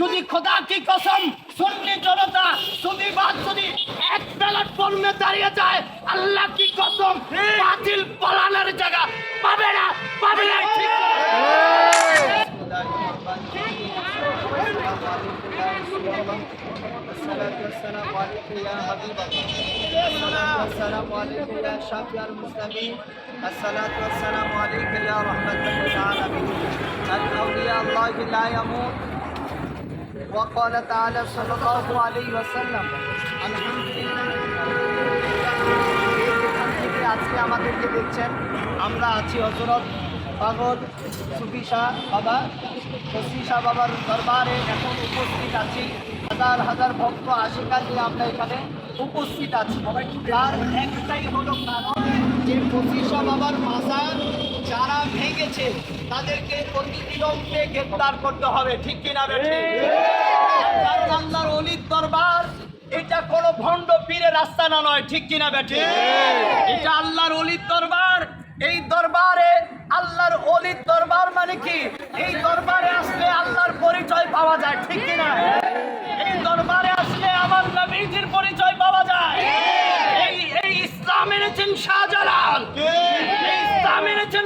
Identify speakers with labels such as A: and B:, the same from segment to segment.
A: যদি খোদা কি কসম সুন্নি জনতা সুদিবাদ যদি এক প্ল্যাটফর্মে দাঁড়িয়ে যায় আল্লাহ কি কসম বাতিল পলানের জায়গা পাবে না পাবে না ঠিক
B: الصلاة والسلام عليك يا حبيب الله الصلاة والسلام عليك يا شافع المسلمين الصلاة والسلام عليك يا رحمة للعالمين الأولياء الله لا يموت وقال تعالى صلى الله عليه وسلم الحمد لله এখান থেকে আজকে আমাদেরকে দেখছেন আমরা আছি হজরত পাগল সুফি শাহ বাবা সুফি শাহ বাবার দরবারে এখন উপস্থিত আছি। হাজার হাজার ভক্ত আশিকা নিয়ে আমরা এখানে উপস্থিত আছি। তার একটাই হলো কারণ যে সুফি শাহ বাবার মাজার যারা ভেঙেছে তাদেরকে অতি বিলম্বে গ্রেপ্তার করতে হবে। ঠিক কিনা কারণ আল্লাহর অলির দরবার এটা কোনো ভণ্ড পীরের রাস্তা না নয়। ঠিক কিনা বেঠে এটা আল্লাহর অলির দরবার এই দরবারে আল্লাহর অলির দরবার মানে কি এই দরবারে আসলে আল্লাহর পরিচয় পাওয়া যায় ঠিক কিনা এই দরবারে আসলে আমার নবীজির পরিচয় পাওয়া যায় এই এই ইসলাম এনেছেন শাহজালাল এই ইসলাম এনেছেন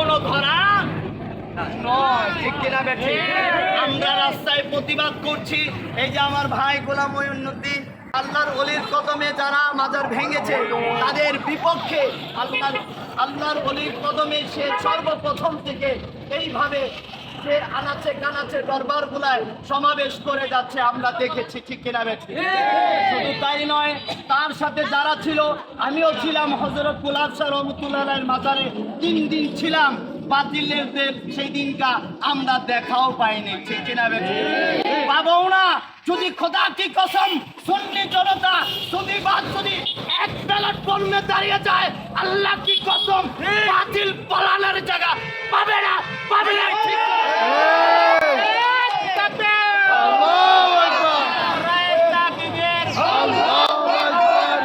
B: কোনো ধরা নয়। ঠিক কিনা বেঠি আমরা রাস্তায় প্রতিবাদ করছি। এই যে আমার ভাই গোলাম উন্নতি আল্লাহর অলির কদমে যারা মাজার ভেঙেছে তাদের বিপক্ষে আল্লাহর আল্লাহর অলির কদমে সে সর্বপ্রথম থেকে এইভাবে সে আনাচে কানাচে দরবার গুলায় সমাবেশ করে যাচ্ছে আমরা দেখেছি ঠিক কিনা বেঠি। শুধু তাই নয় তার সাথে যারা ছিল আমিও ছিলাম হজরত গুলাব শাহ রহমতুল্লাহ মাজারে। তিন দিন ছিলাম বাতিলের সেই দিনটা আমরা দেখাও পাইনি ঠিক কিনা বেঠি। পাবো না। যদি খোদা কি কসম সুন্নি জনতা সুদিবাদ যদি এক প্ল্যাটফর্মে দাঁড়িয়ে যায় আল্লাহ কি কসম বাতিল পলানের জায়গা পাবে না পাবে না ঠিক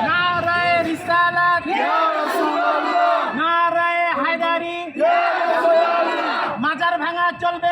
C: নারায়ে রিসালাত। নারায়ে হায়দারি। মাজার ভাঙা চলবে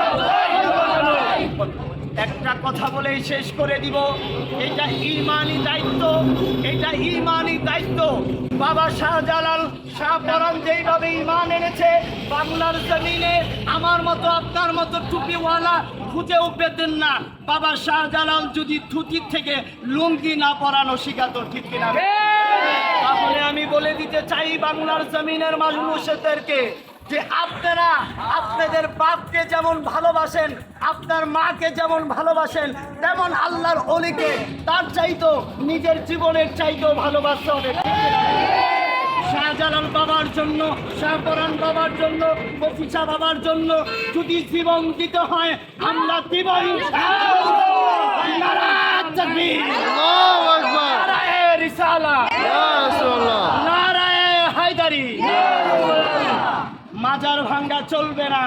A: কথা বলেই শেষ করে দিব। এটা ইমানি দায়িত্ব এটা ইমানি দায়িত্ব। বাবা শাহজালাল শাহপরান যেইভাবে ইমান এনেছে বাংলার জমিনে আমার মতো আপনার মতো টুপিওয়ালা খুঁজেও পেতেন না। বাবা শাহজালাল যদি থুতির থেকে লুঙ্গি না পরানো শিখাতো ঠিক কিনা? তাহলে আমি বলে দিতে চাই বাংলার জমিনের মানুষদেরকে যে আপনারা আপনাদের বাপকে যেমন ভালোবাসেন আপনার মাকে যেমন ভালোবাসেন তেমন আল্লাহর অলিকে তার চাইতো নিজের জীবনের চাইতেও ভালোবাসতে হবে শাহজালাল বাবার জন্য শাহপরান বাবার জন্য মফিসা বাবার জন্য যদি জীবন দিতে হয় আমরা তাকবীর। নারায়ে রিসালা নারায়ে হায়দারি। মাজার ভাঙ্গা চলবে না।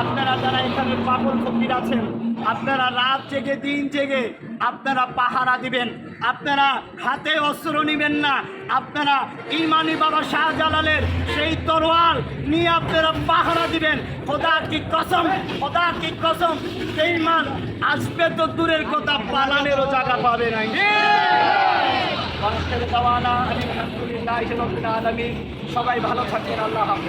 A: আপনারা যারা এখানে পাগল ফকির আছেন আপনারা রাত জেগে দিন জেগে আপনারা পাহারা দিবেন। আপনারা হাতে অস্ত্র নিবেন না। আপনারা ইমানি বাবা শাহজালালের সেই তরোয়াল নিয়ে আপনারা পাহারা দিবেন। খোদা কি কসম খোদা কি কসম সেই মান আসবে তো দূরের কথা পালানেরও জায়গা পাবে নাই আলহামদুলিল্লাহ সবাই ভালো থাকেন আল্লাহ হাফেজ।